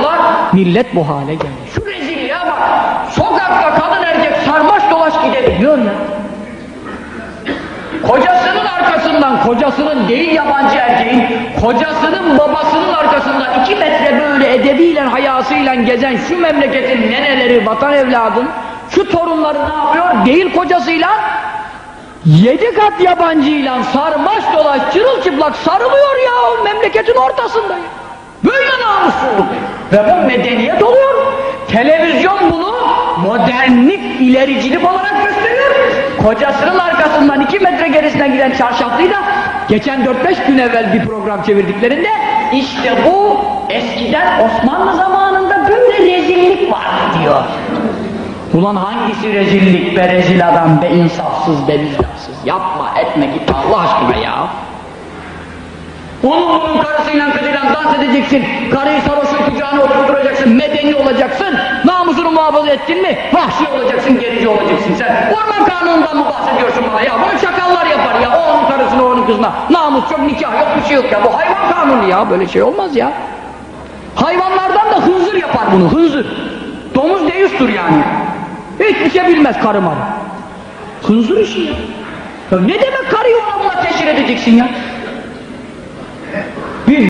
yapıyorlar. Millet bu hale gelmiş. Şu rezilliğe bak. Sokakta kadın erkek sarmaş dolaş gidebiliyor ya. Kocasının arkasından, kocasının değil yabancı erkeğin, kocasının babasının arkasından iki metre böyle edebiyle, hayasıyla gezen şu memleketin neneleri, vatan evladın, şu torunları ne yapıyor? Değil kocasıyla, yedi kat yabancıyla sarmaş dolaş, çırılçıplak sarılıyor ya o memleketin ortasında ya. Böyle namussuzluk. Ve bu medeniyet oluyor. Televizyon bunu modernlik, ilericilik olarak gösteriyor. Kocasının arkasından iki metre gerisine giden çarşaflıyı da geçen 4-5 gün evvel bir program çevirdiklerinde işte bu eskiden Osmanlı zamanında böyle rezillik vardı diyor. Ulan hangisi rezillik be rezil adam be insafsız be vicdansız. Yapma etme git Allah aşkına ya. Onun bunun karısıyla kızıyla dans edeceksin. Karıyı sarhoşun kucağına oturturacaksın. Medeni olacaksın. Namusunu muhafaza ettin mi? Vahşi olacaksın, gerici olacaksın sen. Orman kanunundan mı bahsediyorsun bana ya? Bunu çakallar yapar ya. O onun karısına, onun kızına. Namus yok, nikah yok, bir şey yok ya. Bu hayvan kanunu ya. Böyle şey olmaz ya. Hayvanlardan da hınzır yapar bunu, hınzır. Domuz deyüstür yani. Hiçbir şey bilmez karı marı. Hınzır işi ya. ya. Ne demek karıyı ona buna teşhir edeceksin ya?